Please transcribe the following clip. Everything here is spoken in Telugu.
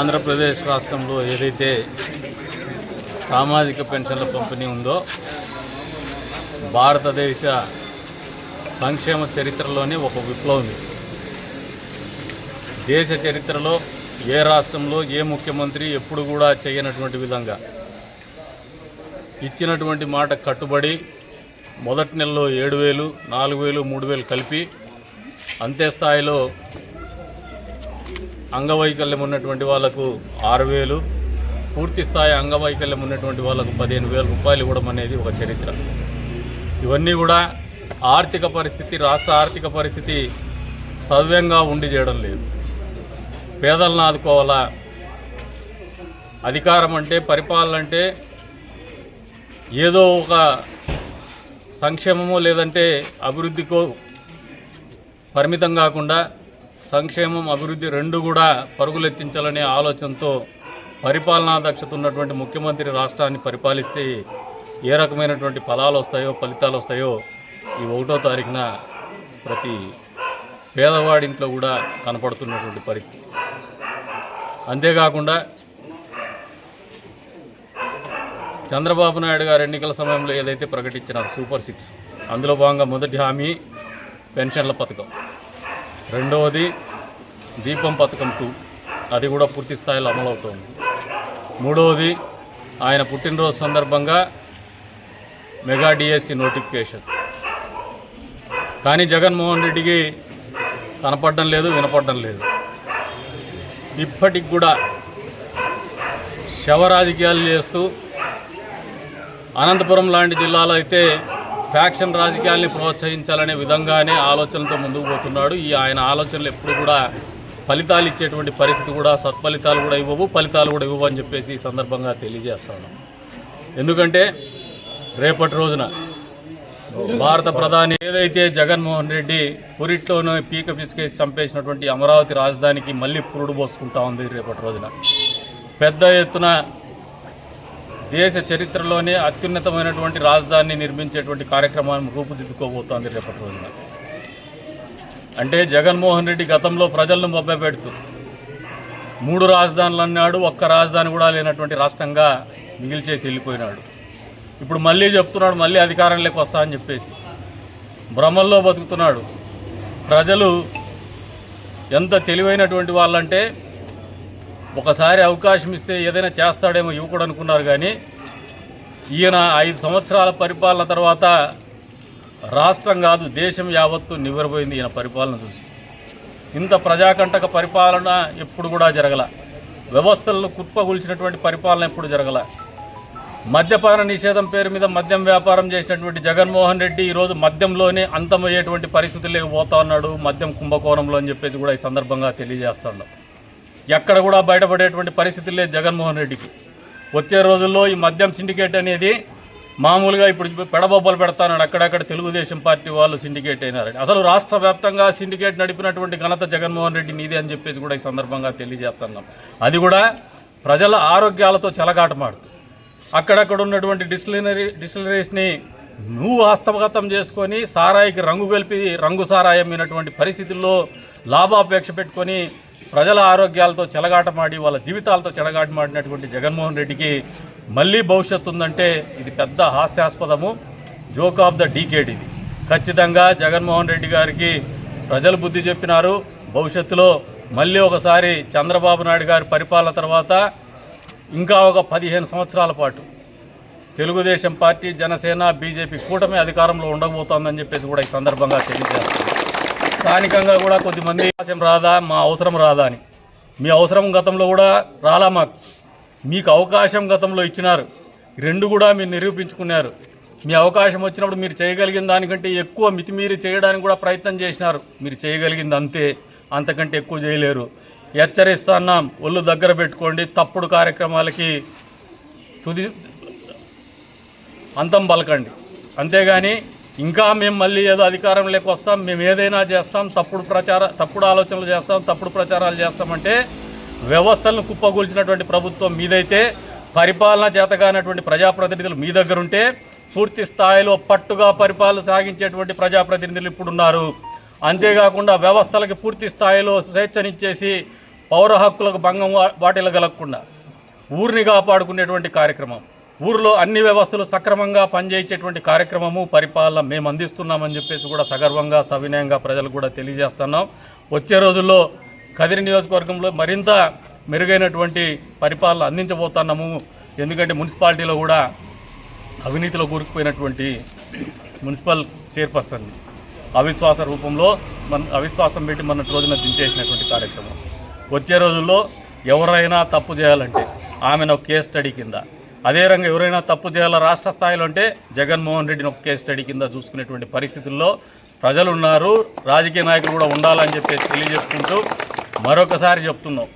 ఆంధ్రప్రదేశ్ రాష్ట్రంలో ఏదైతే సామాజిక పెన్షన్ల పంపిణీ ఉందో భారతదేశ సంక్షేమ చరిత్రలోనే ఒక విప్లవం. దేశ చరిత్రలో ఏ రాష్ట్రంలో ఏ ముఖ్యమంత్రి ఎప్పుడు కూడా చేయనటువంటి విధంగా. ఇచ్చినటువంటి మాట కట్టుబడి మొదటి నెలలో ఏడు వేలు నాలుగు వేలు మూడు వేలు కలిపి అంతే స్థాయిలో అంగవైకల్యం ఉన్నటువంటి వాళ్ళకు ఆరు వేలు పూర్తి స్థాయి అంగవైకల్యం ఉన్నటువంటి వాళ్ళకు పదిహేను వేల రూపాయలు ఇవ్వడం అనేది ఒక చరిత్ర. ఇవన్నీ కూడా ఆర్థిక పరిస్థితి రాష్ట్ర ఆర్థిక పరిస్థితి సవ్యంగా ఉండి చేయడం లేదు. పేదలను ఆదుకోవాలా? అధికారం అంటే పరిపాలన అంటే ఏదో ఒక సంక్షేమమో లేదంటే అభివృద్ధికో పరిమితం కాకుండా సంక్షేమం అభివృద్ధి రెండు కూడా పరుగులెత్తించాలనే ఆలోచనతో పరిపాలనా దక్షత ఉన్నటువంటి ముఖ్యమంత్రి రాష్ట్రాన్ని పరిపాలిస్తే ఏ రకమైనటువంటి ఫలాలు వస్తాయో ఫలితాలు వస్తాయో ఈ ఒకటో తారీఖున ప్రతి పేదవాడింట్లో కూడా కనపడుతున్నటువంటి పరిస్థితి. అంతేకాకుండా చంద్రబాబు నాయుడు గారు ఎన్నికల సమయంలో ఏదైతే ప్రకటించినారు సూపర్ సిక్స్ అందులో భాగంగా మొదటి హామీ పెన్షన్ల పథకం. రెండవది దీపం పథకం టూ. అది కూడా పూర్తి స్థాయిలో అమలవుతోంది. మూడవది ఆయన పుట్టినరోజు సందర్భంగా మెగా డిఎస్సి నోటిఫికేషన్. కానీ జగన్మోహన్ రెడ్డికి కనపడడం లేదు వినపడడం లేదు. ఇప్పటికి కూడా శవ రాజకీయాలు చేస్తూ అనంతపురం లాంటి జిల్లాలో అయితే ఫ్యాక్షన్ రాజకీయాల్ని ప్రోత్సహించాలనే విధంగానే ఆలోచనలతో ముందుకు పోతున్నాడు. ఈ ఆయన ఆలోచనలు ఎప్పుడు కూడా ఫలితాలు ఇచ్చేటువంటి పరిస్థితి కూడా సత్ఫలితాలు కూడా ఇవ్వవు ఫలితాలు కూడా ఇవ్వవు అని చెప్పేసి ఈ సందర్భంగా తెలియజేస్తాను ఎందుకంటే రేపటి రోజున భారత ప్రధాని ఏదైతే జగన్మోహన్ రెడ్డి పురిట్లోనూ పీక పిసికేసి చంపేసినటువంటి అమరావతి రాజధానికి మళ్ళీ పురుడు పోసుకుంటా ఉంది రేపటి రోజున. పెద్ద ఎత్తున దేశ చరిత్రలోనే అత్యున్నతమైనటువంటి రాజధానిని నిర్మించేటువంటి కార్యక్రమాన్ని రూపుదిద్దుకోబోతోంది రేపటి రోజున. అంటే జగన్మోహన్ రెడ్డి గతంలో ప్రజలను మభ్యపెడుతూ మూడు రాజధానులు అన్నాడు ఒక్క రాజధాని కూడా లేనటువంటి రాష్ట్రంగా మిగిల్చేసి వెళ్ళిపోయినాడు. ఇప్పుడు మళ్ళీ చెప్తున్నాడు మళ్ళీ అధికారంలోకి వస్తా అని చెప్పేసి. భ్రమల్లో బతుకుతున్నాడు. ప్రజలు ఎంత తెలివైనటువంటి వాళ్ళంటే ఒకసారి అవకాశం ఇస్తే ఏదైనా చేస్తాడేమో యువకుడు అనుకున్నారు కానీ ఈయన ఐదు సంవత్సరాల పరిపాలన తర్వాత రాష్ట్రం కాదు దేశం యావత్తు నివ్వెరపోయింది ఈయన పరిపాలన చూసి. ఇంత ప్రజాకంటక పరిపాలన ఎప్పుడు కూడా జరగల. వ్యవస్థలను కుప్పగొల్చినటువంటి పరిపాలన ఎప్పుడు జరగల. మద్యపాన నిషేధం పేరు మీద మద్యం వ్యాపారం చేసినటువంటి జగన్మోహన్ రెడ్డి ఈరోజు మద్యంలోనే అంతమయ్యేటువంటి పరిస్థితులు పోతా ఉన్నాడు. మద్యం కుంభకోణంలో అని చెప్పేసి కూడా ఈ సందర్భంగా తెలియజేస్తున్నాం ఎక్కడ కూడా బయటపడేటువంటి పరిస్థితి లేదు జగన్మోహన్ రెడ్డికి. వచ్చే రోజుల్లో ఈ మద్యం సిండికేట్ అనేది మామూలుగా ఇప్పుడు పెడబొబ్బలు పెడతానని అక్కడక్కడ తెలుగుదేశం పార్టీ వాళ్ళు సిండికేట్ అయినారని. అసలు రాష్ట్ర వ్యాప్తంగా సిండికేట్ నడిపినటువంటి ఘనత జగన్మోహన్ రెడ్డి నీదే అని చెప్పేసి కూడా ఈ సందర్భంగా తెలియజేస్తున్నాం. అది కూడా ప్రజల ఆరోగ్యాలతో చెలగాటమాడుతూ. అక్కడక్కడ ఉన్నటువంటి డిస్టిలరీ డిస్టిలరీస్ని నువ్వు హస్తగతం చేసుకొని సారాయికి రంగు కలిపి రంగు సారాయి అమ్మినటువంటి పరిస్థితుల్లో లాభాపేక్ష పెట్టుకొని ప్రజల ఆరోగ్యాలతో చెలగాటమాడి వాళ్ళ జీవితాలతో చెలగాటమాడినటువంటి జగన్మోహన్ రెడ్డికి మళ్ళీ భవిష్యత్తు ఉందంటే ఇది పెద్ద హాస్యాస్పదము. జోక్ ఆఫ్ ద డీకేడ్ ఇది. ఖచ్చితంగా జగన్మోహన్ రెడ్డి గారికి ప్రజలు బుద్ధి చెప్పినారు. భవిష్యత్తులో మళ్ళీ ఒకసారి చంద్రబాబు నాయుడు గారి పరిపాలన తర్వాత ఇంకా ఒక పదిహేను సంవత్సరాల పాటు తెలుగుదేశం పార్టీ జనసేన బీజేపీ కూటమి అధికారంలో ఉండబోతోందని చెప్పేసి కూడా ఈ సందర్భంగా తెలియజేస్తాను స్థానికంగా కూడా కొద్దిమంది అవకాశం రాదా మా అవసరం రాదా అని. మీ అవసరం గతంలో కూడా రాలా మాకు. మీకు అవకాశం గతంలో ఇచ్చినారు. రెండు కూడా మీరు నిరూపించుకున్నారు. మీ అవకాశం వచ్చినప్పుడు మీరు చేయగలిగిన దానికంటే ఎక్కువ మితిమీరి చేయడానికి కూడా ప్రయత్నం చేసినారు. మీరు చేయగలిగింది అంతే. అంతకంటే ఎక్కువ చేయలేరు. హెచ్చరిస్తున్నాం ఒళ్ళు దగ్గర పెట్టుకోండి. తప్పుడు కార్యక్రమాలకి తుది అంతం పలకండి. అంతేగాని ఇంకా మేము మళ్ళీ ఏదో అధికారంలోకి వస్తాం మేము ఏదైనా చేస్తాం తప్పుడు ప్రచార తప్పుడు ఆలోచనలు చేస్తాం తప్పుడు ప్రచారాలు చేస్తామంటే వ్యవస్థలను కుప్పగూల్చినటువంటి ప్రభుత్వం మీదైతే పరిపాలన చేతగానటువంటి ప్రజాప్రతినిధులు మీ దగ్గర ఉంటే పూర్తి స్థాయిలో పట్టుగా పరిపాలన సాగించేటువంటి ప్రజాప్రతినిధులు ఇప్పుడు ఉన్నారు అంతేకాకుండా వ్యవస్థలకి పూర్తి స్థాయిలో స్వేచ్ఛనిచ్చేసి పౌర హక్కులకు భంగం వా- వాటిల్ల కలగకుండా ఊరిని కాపాడుకునేటువంటి కార్యక్రమం. ఊరిలో అన్ని వ్యవస్థలు సక్రమంగా పనిచేయించేటువంటి కార్యక్రమము పరిపాలన మేము అందిస్తున్నామని చెప్పేసి కూడా సగర్వంగా సవినయంగా ప్రజలకు కూడా తెలియజేస్తున్నాం. వచ్చే రోజుల్లో కదిరి నియోజకవర్గంలో మరింత మెరుగైనటువంటి పరిపాలన అందించబోతున్నాము. ఎందుకంటే మున్సిపాలిటీలో కూడా అవినీతిలో కూరుకుపోయినటువంటి మున్సిపల్ చైర్పర్సన్ అవిశ్వాస రూపంలో మన అవిశ్వాసం పెట్టి మన రోజున దించేసినటువంటి కార్యక్రమం. వచ్చే రోజుల్లో ఎవరైనా తప్పు చేయాలంటే ఆమెను ఒక కేస్ స్టడీ కింద అదే రంగం ఎవరైనా తప్పు చేయాలా రాష్ట్ర స్థాయిలో అంటే జగన్మోహన్ రెడ్డిని ఒక కేసు స్టడీ కింద చూసుకునేటువంటి పరిస్థితుల్లో ప్రజలు ఉన్నారు రాజకీయ నాయకులు కూడా ఉండాలని చెప్పి తెలియజేసుకుంటూ మరొకసారి చెప్తున్నాం.